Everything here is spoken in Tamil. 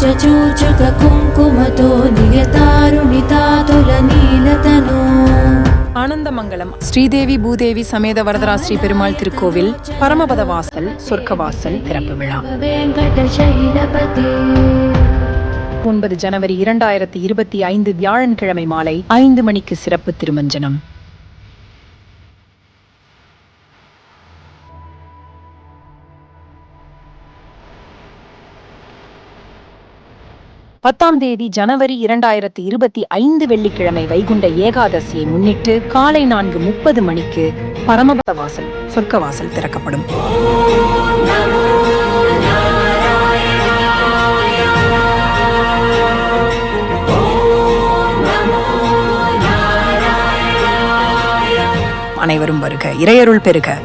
చచూచక కుంకుమతో నియతారుణితాతుల నీలతను ஆனந்தமங்கலம் ஸ்ரீதேவி பூதேவி சமேத வரதரா ஸ்ரீ பெருமாள் திருக்கோவில் பரமபத வாசல் சொர்க்கவாசல் திறப்பு விழா. ஒன்பது ஜனவரி இரண்டாயிரத்தி இருபத்தி ஐந்து வியாழன்கிழமை மாலை ஐந்து மணிக்கு சிறப்பு திருமஞ்சனம். பத்தாம் தேதி ஜனவரி இரண்டாயிரத்தி இருபத்தி ஐந்து வெள்ளிக்கிழமை வைகுண்ட ஏகாதசியை முன்னிட்டு காலை நான்கு முப்பது மணிக்கு பரமபத வாசல் சொர்க்கவாசல் திறக்கப்படும். அனைவரும் வருக இறையருள் பெருக.